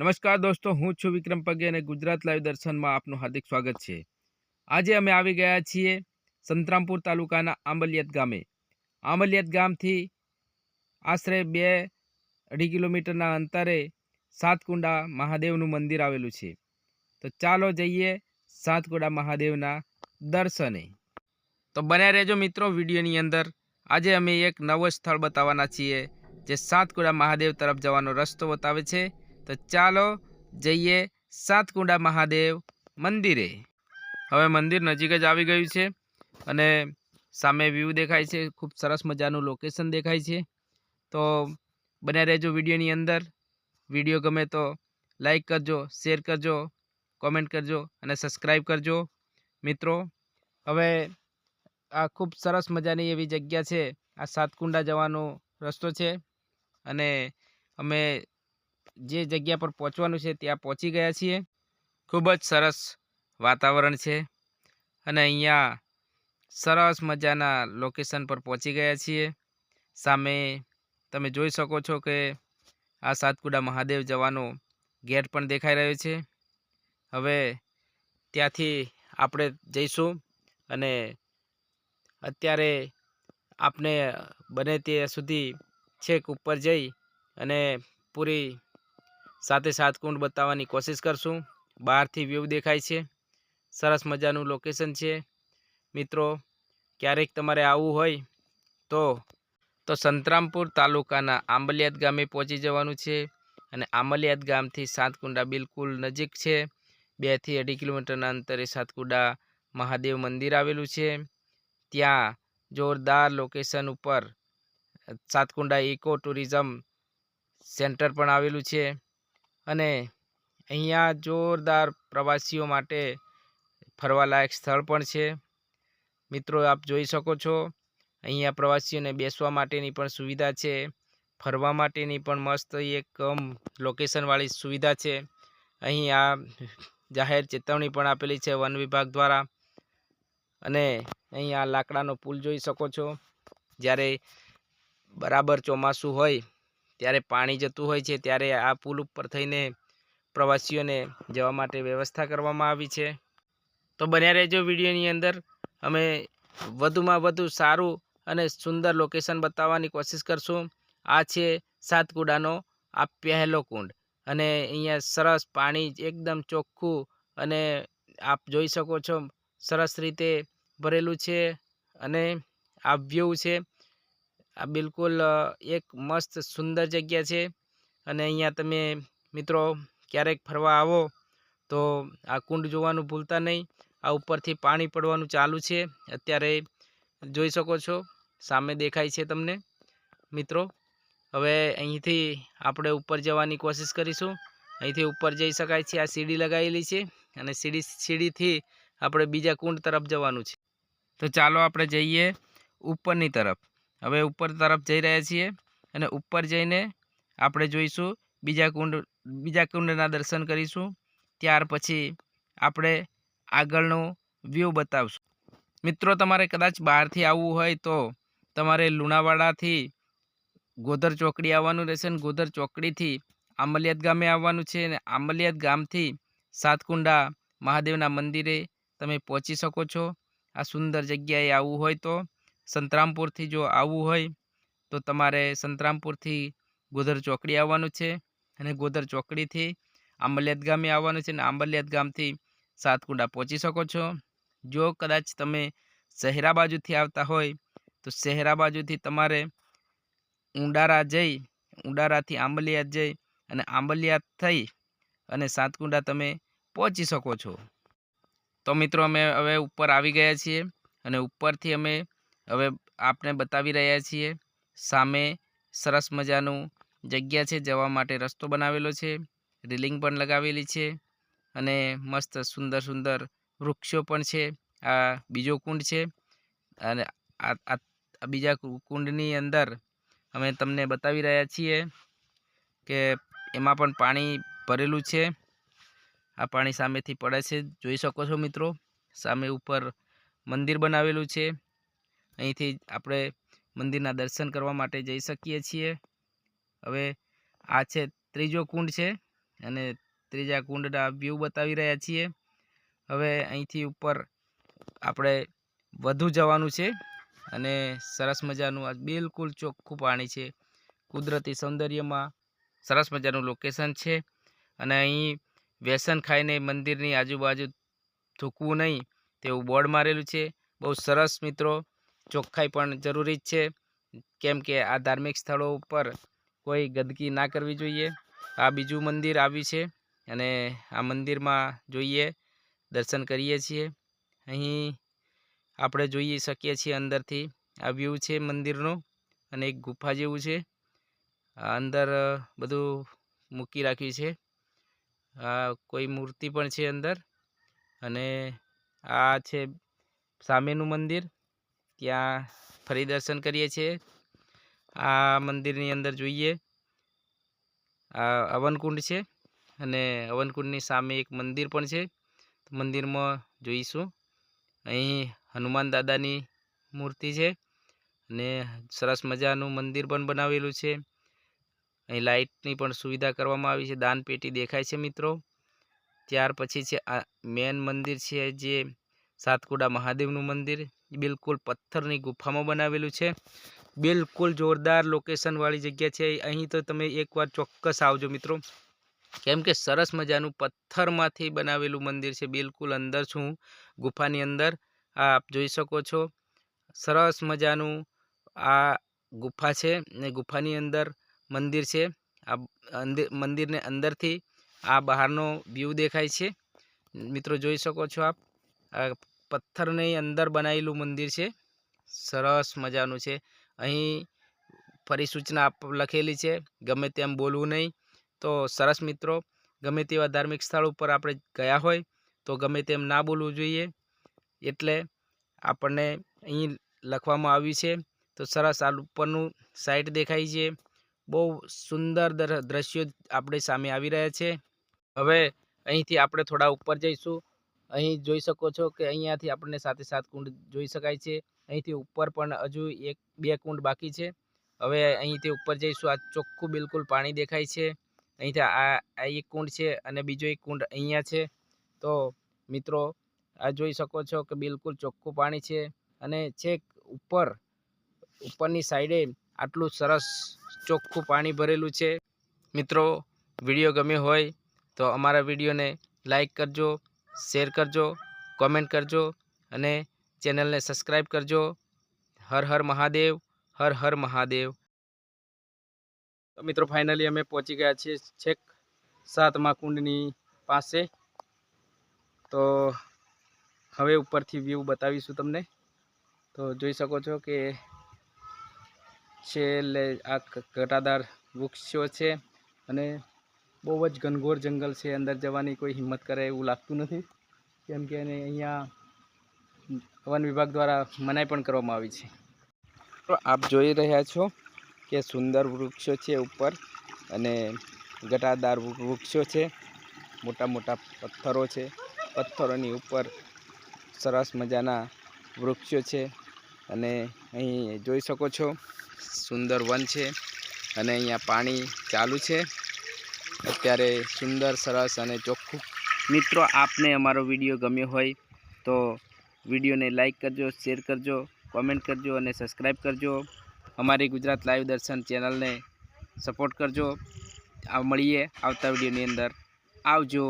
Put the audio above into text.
નમસ્કાર દોસ્તો, હું છું વિક્રમ પગે અને ગુજરાત લાઈવ દર્શનમાં આપનું હાર્દિક સ્વાગત છે. આજે અમે આવી ગયા છીએ સંતરામપુર તાલુકાના આંબલિયાત ગામે. આંબલિયાત ગામથી આશરે બે અઢી કિલોમીટરના અંતરે સાતકુંડા મહાદેવનું મંદિર આવેલું છે. તો ચાલો જઈએ સાતકુંડા મહાદેવના દર્શને. તો બન્યા રહેજો મિત્રો વિડીયોની અંદર. આજે અમે એક નવો સ્થળ બતાવવાના છીએ, જે સાતકુંડા મહાદેવ તરફ જવાનો રસ્તો બતાવે છે. તો ચાલો જઈએ સાતકુંડા મહાદેવ મંદિરે. હવે મંદિર નજીક જ આવી ગયું છે અને સામે વ્યૂ દેખાય છે, ખૂબ સરસ મજાનું લોકેશન દેખાય છે. તો બન્યા રહેજો વિડીયોની અંદર. વીડિયો ગમે તો લાઈક કરજો શેર કરજો કોમેન્ટ કરજો અને સબસ્ક્રાઈબ કરજો. મિત્રો, હવે આ ખૂબ સરસ મજાની એવી જગ્યા છે. આ સાતકુંડા જવાનો રસ્તો છે અને અમે જે જગ્યા પર પહોંચવાનું છે ત્યાં પહોંચી ગયા છીએ. ખૂબ જ સરસ વાતાવરણ છે અને અહીંયા સરસ મજાના લોકેશન પર પહોંચી ગયા છીએ. સામે તમે જોઈ શકો છો કે આ સાતકુડા મહાદેવ જવાનો ગેટ પણ દેખાઈ રહ્યો છે. હવે ત્યાંથી આપણે જઈશું અને અત્યારે આપને બને ત્યાં સુધી છેક ઉપર જઈ અને પૂરી સાથે સાત કુંડ બતાવવાની કોશિશ કરશું. બહારથી વ્યૂ દેખાય છે. સરસ મજાનું લોકેશન છે. મિત્રો, ક્યારેક તમારે આવવું હોય તો તો સંતરામપુર તાલુકાના આંબલિયાદ ગામે પહોંચી જવાનું છે અને આંબલિયાદ ગામથી સાતકુંડા બિલકુલ નજીક છે. બેથી અઢી કિલોમીટરના અંતરે સાતકુંડા મહાદેવ મંદિર આવેલું છે. ત્યાં જોરદાર લોકેશન ઉપર સાતકુંડા ઇકો ટુરિઝમ સેન્ટર પણ આવેલું છે. અને અહીંયા જોરદાર પ્રવાસીઓ માટે ફરવાલાયક સ્થળ પણ છે. મિત્રો, આપ જોઈ શકો છો, અહીંયા પ્રવાસીઓને બેસવા માટેની પણ સુવિધા છે, ફરવા માટેની પણ મસ્ત એક લોકેશનવાળી સુવિધા છે. અહીં આ જાહેર ચેતવણી પણ આપેલી છે વન વિભાગ દ્વારા. અને અહીં આ લાકડાનો પુલ જોઈ શકો છો, જ્યારે બરાબર ચોમાસું હોય ત્યારે પાણી જતું હોય છે, ત્યારે આ પુલ ઉપર થઈને પ્રવાસીઓને જવા માટે વ્યવસ્થા કરવામાં આવી છે. તો બન્યા રહેજો વિડીયોની અંદર. અમે વધુમાં વધુ સારું અને સુંદર લોકેશન બતાવવાની કોશિશ કરશું. આ છે સાતકુડાનો આ પહેલો કુંડ. અને અહીંયા સરસ પાણી એકદમ ચોખ્ખું અને આપ જોઈ શકો છો, સરસ રીતે ભરેલું છે અને આ વ્યૂ છે. આ બિલકુલ એક મસ્ત સુંદર જગ્યા છે. અને અહીંયા તમે મિત્રો ક્યારેક ફરવા આવો તો આ કુંડ જોવાનું ભૂલતા નહીં. આ ઉપરથી પાણી પડવાનું ચાલુ છે. અત્યારે જોઈ શકો છો, સામે દેખાય છે તમને. મિત્રો, હવે અહીંથી આપણે ઉપર જવાની કોશિશ કરીશું. અહીંથી ઉપર જઈ શકાય છે, આ સીડી લગાવેલી છે અને સીડી, સીડીથી આપણે બીજા કુંડ તરફ જવાનું છે. તો ચાલો આપણે જઈએ ઉપરની તરફ. હવે ઉપર તરફ જઈ રહ્યા છીએ અને ઉપર જઈને આપણે જોઈશું બીજા કુંડ, બીજા કુંડના દર્શન કરીશું. ત્યાર પછી આપણે આગળનો વ્યૂ બતાવશું. મિત્રો, તમારે કદાચ બહારથી આવવું હોય તો તમારે લુણાવાડાથી ગોધર ચોકડી આવવાનું રહેશે અને ગોધર ચોકડીથી આંબલિયાત ગામે આવવાનું છે અને આંબલિયાત ગામથી સાતકુંડા મહાદેવના મંદિરે તમે પહોંચી શકો છો. આ સુંદર જગ્યાએ આવવું હોય તો સંતરામપુરથી જો આવવું હોય, તો તમારે સંતરામપુરથી ગોધર ચોકડી આવવાનું છે અને ગોધર ચોકડીથી આંબલિયાત ગામે આવવાનું છે અને આંબલિયાત ગામથી સાતકુંડા પહોંચી શકો છો. જો કદાચ તમે શહેરા બાજુથી આવતા હોય, તો શહેરા બાજુથી તમારે ઉંડારા જઈ ઉંડારાથી આંબલિયાત જઈ અને આંબલિયાત થઈ અને સાતકુંડા તમે પહોંચી શકો છો. તો મિત્રો અમે હવે ઉપર આવી ગયા છીએ અને ઉપરથી અમે હવે આપણે બતાવી રહ્યા છીએ, સામે સરસ મજાનું જગ્યા છે, જવા માટે રસ્તો બનાવેલો છે, રેલિંગ પણ લગાવેલી છે અને મસ્ત સુંદર સુંદર વૃક્ષો પણ છે, આ બીજો કુંડ છે અને આ બીજા કુંડની અંદર અમે તમને બતાવી રહ્યા છીએ કે એમાં પણ પાણી ભરેલું છે. આ પાણી સામેથી પડે છે, જોઈ શકો છો મિત્રો, સામે ઉપર મંદિર બનાવેલું છે. અહીંથી આપણે મંદિરના દર્શન કરવા માટે જઈ શકીએ છીએ. હવે આ છે ત્રીજો કુંડ છે અને ત્રીજા કુંડના વ્યૂ બતાવી રહ્યા છીએ. હવે અહીંથી ઉપર આપણે વધુ જવાનું છે અને સરસ મજાનું આ બિલકુલ ચોખ્ખું પાણી છે. કુદરતી સૌંદર્યમાં સરસ મજાનું લોકેશન છે અને અહીં વ્યસન ખાઈને મંદિરની આજુબાજુ થૂકવું નહીં તેવું બોર્ડ મારેલું છે. બહુ સરસ મિત્રો ચોખ્ખાઈ પણ જરૂરી જ છે. કેમ કે આ ધાર્મિક સ્થળો ઉપર કોઈ ગંદકી ના કરવી જોઈએ. આ બીજું મંદિર આવ્યું છે અને આ મંદિરમાં જોઈએ, દર્શન કરીએ છીએ. અહીં આપણે જોઈ શકીએ છીએ અંદરથી. આ વ્યૂ છે મંદિરનો અને એક ગુફા જેવું છે. અંદર બધું મૂકી રાખ્યું છે. કોઈ મૂર્તિ પણ છે અંદર અને આ છે સામેનું મંદિર. ત્યાં ફરી દર્શન કરીએ છીએ. આ મંદિરની અંદર જોઈએ. આ અવનકુંડ છે અને અવનકુંડની સામે એક મંદિર પણ છે. મંદિરમાં જોઈશું. અહીં હનુમાન દાદાની મૂર્તિ છે અને સરસ મજાનું મંદિર પણ બનાવેલું છે. અહીં લાઇટની પણ સુવિધા કરવામાં આવી છે. દાન પેટી દેખાય છે મિત્રો. ત્યાર પછી છે આ મેન મંદિર છે જે સાતકુડા મહાદેવનું મંદિર. બિલકુલ પથ્થરની ગુફામાં બનાવેલું છે. બિલકુલ જોરદાર લોકેશનવાળી જગ્યા છે. અહીં તો તમે એકવાર ચોક્કસ આવજો મિત્રો. કેમ કે સરસ મજાનું પથ્થરમાંથી બનાવેલું મંદિર છે. બિલકુલ અંદર છું ગુફાની અંદર. આ આપ જોઈ શકો છો. સરસ મજાનું આ ગુફા છે ને ગુફાની અંદર મંદિર છે. આ મંદિરને અંદરથી આ બહારનો વ્યૂ દેખાય છે. મિત્રો જોઈ શકો છો આપ. પથ્થરની અંદર બનાવેલું મંદિર છે. સરસ મજાનું છે. અહીં ફરી સૂચના લખેલી છે. ગમે તેમ બોલવું નહીં. તો સરસ મિત્રો, ગમે તેવા ધાર્મિક સ્થળ ઉપર આપણે ગયા હોય, તો ગમે તેમ ના બોલવું જોઈએ. એટલે આપણને અહીં લખવામાં આવ્યું છે. તો સરસ આ ઉપરનું સાઇટ દેખાય છે. બહુ સુંદર દર- દ્રશ્યો આપણે સામે આવી રહ્યા છે. હવે અહીંથી આપણે થોડા ઉપર જઈશું. અહીં જોઈ શકો છો કે અહીંયાથી આપણને સાથે સાત કુંડ જોઈ શકાય છે. અહીંથી ઉપર પણ હજુ એક, બે કુંડ બાકી છે. હવે અહીંથી ઉપર જઈશું. આ ચોખ્ખું બિલકુલ પાણી દેખાય છે. અહીંથી આ આ એક કુંડ છે અને બીજો એક કુંડ અહીંયા છે. તો મિત્રો, આ જોઈ શકો છો કે બિલકુલ ચોખ્ખું પાણી છે અને છેક ઉપર, ઉપરની સાઈડે આટલું સરસ ચોખ્ખું પાણી ભરેલું છે. મિત્રો, વીડિયો ગમ્યો હોય તો અમારા વિડીયોને લાઈક કરજો શેર કરજો, કોમેન્ટ કરજો અને ચેનલને સબસ્ક્રાઈબ કરજો. હર હર મહાદેવ, હર હર મહાદેવ. તો મિત્રો, ફાઇનલી અમે પહોંચી ગયા છીએ છેક સાતમા કુંડની પાસે. તો હવે ઉપરથી વ્યૂ બતાવીશું તમને. તો જોઈ શકો છો કે છેલ્લે આ ઘટાદાર વૃક્ષો છે અને બહુ જ ઘનઘોર જંગલ છે, અંદર જવાની કોઈ હિંમત કરે એવું લાગતું નથી. કેમ કે એને અહીંયા વન વિભાગ દ્વારા મનાઈ પણ કરવામાં આવી છે. તો આપ જોઈ રહ્યા છો કે સુંદર વૃક્ષો છે ઉપર અને ઘટાદાર વૃક્ષો છે. મોટા મોટા પથ્થરો છે. પથ્થરોની ઉપર સરસ મજાના વૃક્ષો છે. અને અહીં જોઈ શકો છો, સુંદર વન છે. અને અહીંયા પાણી ચાલુ છે. અત્યારે સુંદર, સરસ અને ચોખ્ખું. મિત્રો, આપને અમારો વીડિયો ગમ્યો હોય તો વિડીયોને લાઇક કરજો, શેર કરજો, કોમેન્ટ કરજો અને સબસ્ક્રાઈબ કરજો. અમારી ગુજરાત લાઈવ દર્શન ચેનલને સપોર્ટ કરજો. મળીએ આવતા વિડીયોની અંદર. આવજો.